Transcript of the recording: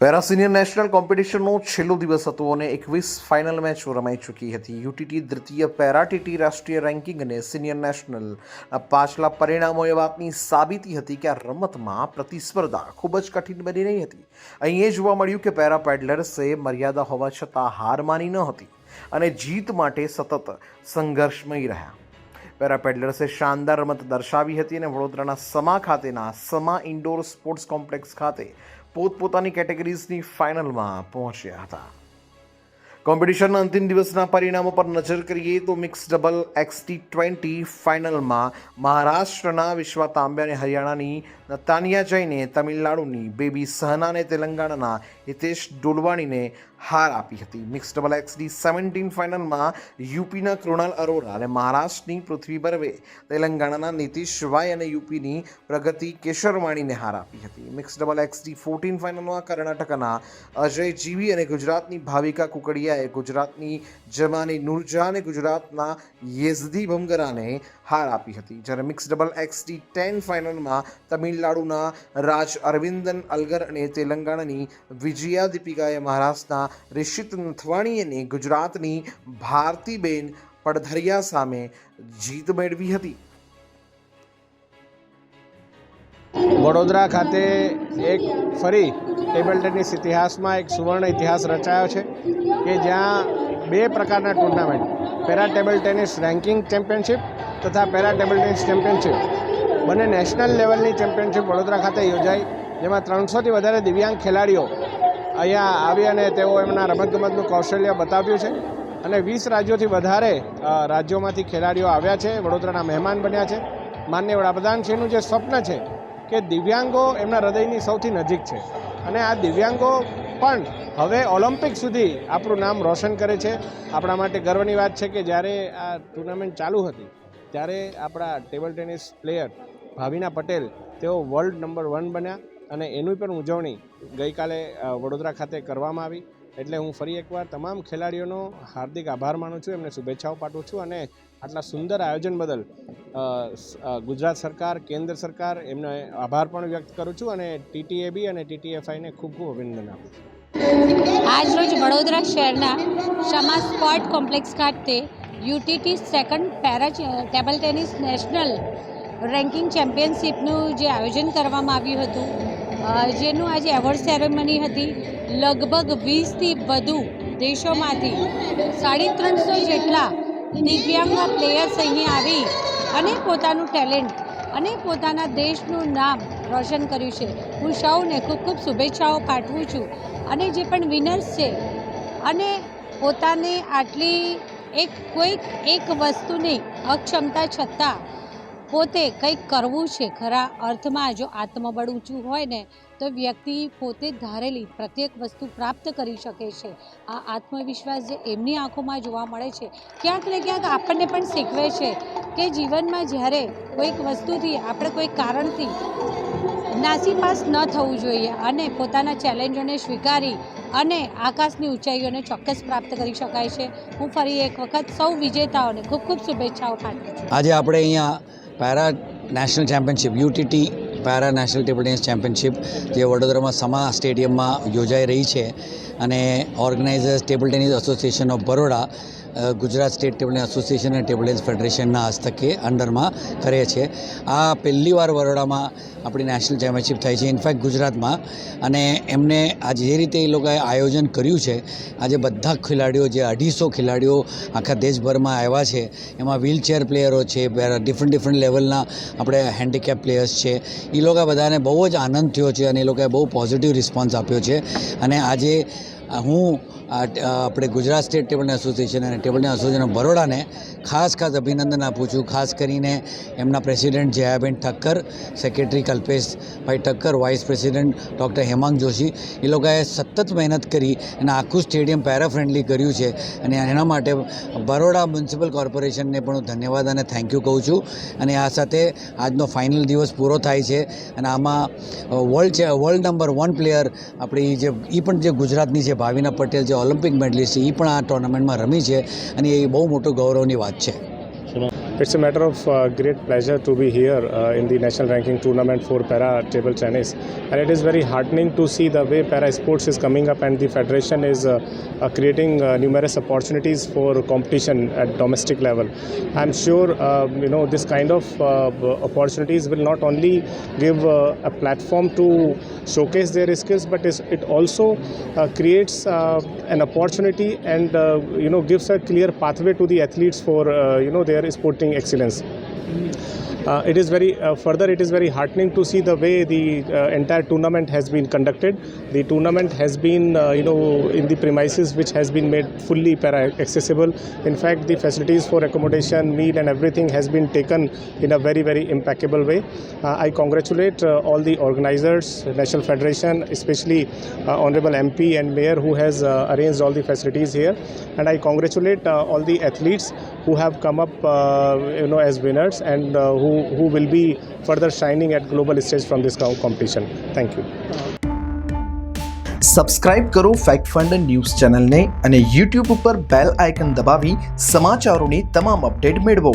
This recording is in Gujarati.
પેરા સિનિયર નેશનલ કોમ્પિટિશનનો છેલ્લો દિવસ હતો અને એકવીસ ફાઇનલ મેચો રમાઈ ચૂકી હતી. યુટીટી દ્વિતીય પેરા ટીટી રાષ્ટ્રીય રેન્કિંગ અને સિનિયર નેશનલ પાછલા પરિણામો એ વાતની સાબિતી હતી કે આ રમતમાં પ્રતિસ્પર્ધા ખૂબ જ કઠિન બની રહી હતી. અહીં એ જોવા મળ્યું કે પેરા પેડલર્સે મર્યાદા હોવા છતાં હાર માની ન હતી અને જીત માટે સતત સંઘર્ષમય રહ્યા. પેરા પેડલર્સે શાનદાર રમત દર્શાવી હતી અને વડોદરાના સમા ખાતેના સમા ઇન્ડોર સ્પોર્ટ્સ કોમ્પ્લેક્સ ખાતે પોતપોતાની કેટેગરીઝની ફાઇનલમાં પહોંચ્યા હતા. કોમ્પિટિશનના અંતિમ દિવસના પરિણામો પર નજર કરીએ તો મિક્સ ડબલ એક્સટી ટ્વેન્ટી ફાઇનલમાં મહારાષ્ટ્રના વિશ્વા તાંબે અને હરિયાણાની નતાનિયા જઈને તમિલનાડુની બેબી સહના અને તેલંગાણાના હિતેશ ડોલવાણીને હાર આપી હતી. મિક્સ ડબલ એક્સડી સેવન્ટીન ફાઇનલમાં યુપીના કૃણાલ અરોરા અને મહારાષ્ટ્રની પૃથ્વી બર્વે તેલંગાણાના નીતિશ વાય અને યુપીની પ્રગતિ કેશરવાણીને હાર આપી હતી. મિક્સ ડબલ એક્સડી ફોર્ટીન ફાઇનલમાં કર્ણાટકના અજય જીવી અને ગુજરાતની ભાવિકા કુકડિયાએ ગુજરાતની જમાની નુરજા અને ગુજરાતના યેઝદી ભમગરાને હાર આપી હતી. જ્યારે મિક્સ ડબલ એક્સટી ટેન ફાઇનલમાં તમિલનાડુના રાજ અરવિંદન અલગર અને તેલંગાણાની વિજયા દીપિકાએ મહારાષ્ટ્રના રિષિત નથવાણી ગુજરાતની ભારતીબેન પડધરિયા સામે જીત મેળવી હતી. વડોદરા ખાતે એક ફરી ટેબલ ટેનિસ ઇતિહાસમાં એક સુવર્ણ ઇતિહાસ રચાયો છે કે જ્યાં બે પ્રકારના tournament, para table tennis ranking championship તથા પેરા ટેબલ ટેનિસ ચેમ્પિયનશિપ. બંને નેશનલ લેવલની ચેમ્પિયનશિપ વડોદરા ખાતે યોજાઈ, જેમાં ત્રણસોથી વધારે દિવ્યાંગ ખેલાડીઓ અહીંયા આવી અને તેઓ એમના રમતગમતનું કૌશલ્ય બતાવ્યું છે અને વીસ રાજ્યોથી વધારે રાજ્યોમાંથી ખેલાડીઓ આવ્યા છે, વડોદરાના મહેમાન બન્યા છે. માન્ય વડાપ્રધાનશ્રીનું જે સ્વપ્ન છે કે દિવ્યાંગો એમના હૃદયની સૌથી નજીક છે. અને આ દિવ્યાંગો પણ હવે ઓલિમ્પિક સુધી આપણું નામ રોશન કરે છે. આપણા માટે ગર્વની વાત છે કે જ્યારે આ ટુર્નામેન્ટ ચાલુ હતી, ત્યારે આપણા table tennis player Bhavina Patel તેઓ વર્લ્ડ નંબર વન બન્યા અને એની પણ ઉજવણી ગઈકાલે વડોદરા ખાતે કરવામાં આવી. એટલે હું ફરી એકવાર તમામ ખેલાડીઓનો હાર્દિક આભાર માનું છું, એમને શુભેચ્છાઓ પાઠવું છું અને આટલા સુંદર આયોજન બદલ ગુજરાત સરકાર, કેન્દ્ર સરકાર એમને આભાર પણ વ્યક્ત કરું છું અને ટીટીએબી અને ટીટીએફઆઈને ખૂબ ખૂબ અભિનંદન આપું છું. આજરોજ વડોદરા શહેરના શમા સ્પોર્ટ કોમ્પ્લેક્સ ખાતે UTT second para table tennis national ranking ચેમ્પિયનશિપનું જે આયોજન કરવામાં આવ્યું હતું જેનું આજે એવોર્ડ સેરેમની હતી. લગભગ વીસથી વધુ દેશોમાંથી સાડી ત્રણસો જેટલા દિવ્યાંગ પ્લેયર્સ અહીં આવી અને પોતાનું ટેલેન્ટ અને પોતાના દેશનું નામ રોશન કર્યું છે. હું સૌને ખૂબ ખૂબ શુભેચ્છાઓ પાઠવું છું. અને જે પણ વિનર્સ છે, અને પોતાને આટલી એક કોઈક એક વસ્તુની અક્ષમતા છતાં પોતે કંઈક કરવું છે, ખરા અર્થમાં જો આત્મબળ ઊંચું હોય ને, તો વ્યક્તિ પોતે ધારેલી પ્રત્યેક વસ્તુ પ્રાપ્ત કરી શકે છે. આ આત્મવિશ્વાસ જે એમની આંખોમાં જોવા મળે છે, ક્યાંક ને ક્યાંક આપણને પણ શીખવે છે કે જીવનમાં જ્યારે કોઈક વસ્તુથી, આપણે કોઈ કારણથી નાસીપાસ ન થવું જોઈએ અને પોતાના ચેલેન્જોને સ્વીકારી અને આકાશની ઊંચાઈઓને ચોક્કસ પ્રાપ્ત કરી શકાય છે. હું ફરી એક વખત સૌ વિજેતાઓને ખૂબ ખૂબ શુભેચ્છાઓ પાઠવું આજે આપણે અહીંયા para national championship UTT para national table tennis championship, જે વડોદરામાં સમા સ્ટેડિયમમાં યોજાઈ રહી છે. અને organisers table tennis association of Baroda Gujarat state table association અને ટેબલ ટેનિસ ફેડરેશનના હસ્તકે અંડરમાં કરે છે. આ પહેલી વાર બરોડામાં આપણી નેશનલ ચેમ્પિયનશિપ થઈ છે. ઇનફેક્ટ ગુજરાતમાં અને એમને આજે જે રીતે એ લોકોએ આયોજન કર્યું છે, આજે બધા ખેલાડીઓ જે અઢીસો ખેલાડીઓ આખા દેશભરમાં આવ્યા છે, એમાં વ્હીલચેર પ્લેયરો છે ડિફરન્ટ ડિફરન્ટ લેવલના આપણે હેન્ડીકેપ પ્લેયર્સ છે. એ લોકો બધાને બહુ જ આનંદ થયો છે અને એ લોકોએ બહુ પોઝિટિવ રિસ્પોન્સ આપ્યો છે. અને આજે હું આપણે Gujarat state table tennis association અને ટેબલ ટેનિસ એસોસિએશન બરોડાને ખાસ ખાસ અભિનંદન આપું છું. ખાસ કરીને એમના president Jayaben Thakkar, secretary Kalpeshbhai Thakkar, vice president doctor Hemang Joshi. એ લોકોએ સતત મહેનત કરી અને આખું સ્ટેડિયમ પેરા ફ્રેન્ડલી કર્યું છે અને એના માટે બરોડા મ્યુનિસિપલ કોર્પોરેશનને પણ હું ધન્યવાદ અને થેન્ક યુ કહું છું. અને આ સાથે આજનો ફાઇનલ દિવસ પૂરો થાય છે અને આમાં વર્લ્ડ છે વર્લ્ડ નંબર વન પ્લેયર આપણી જે એ પણ જે ગુજરાતની છે ભાવિના પટેલ જે ઓલિમ્પિક મેડલિસ્ટ છે એ પણ આ ટુર્નામેન્ટમાં રમી છે અને એ બહુ મોટું ગૌરવની વાત It's a matter of uh, great pleasure to be here uh, in the national ranking tournament for para table tennis, and it is very heartening to see the way para sports is coming up, and the federation is uh, uh, creating uh, numerous opportunities for competition at domestic level. I'm sure uh, you know this kind of uh, opportunities will not only give uh, a platform to showcase their skills, but it also uh, creates uh, an opportunity and uh, you know gives a clear pathway to the athletes for you know their sporting excellence. Uh, it is very uh, further it is very heartening to see the way the uh, entire tournament has been conducted. The tournament has been uh, you know in the premises which has been made fully para accessible. In fact the facilities for accommodation meal and everything has been taken in a very very impeccable way. Uh, i congratulate uh, all the organizers national federation especially uh, honorable mp and mayor who has uh, arranged all the facilities here. And i congratulate uh, all the athletes who have come up uh, you know as winners and uh, who who will be further shining at global stage from this competition thank you subscribe કરો ફેક્ટ ફંડ ન્યૂઝ ચેનલને અને યુટ્યુબ ઉપર બેલ આઇકન દબાવી સમાચારોની તમામ અપડેટ મેળવો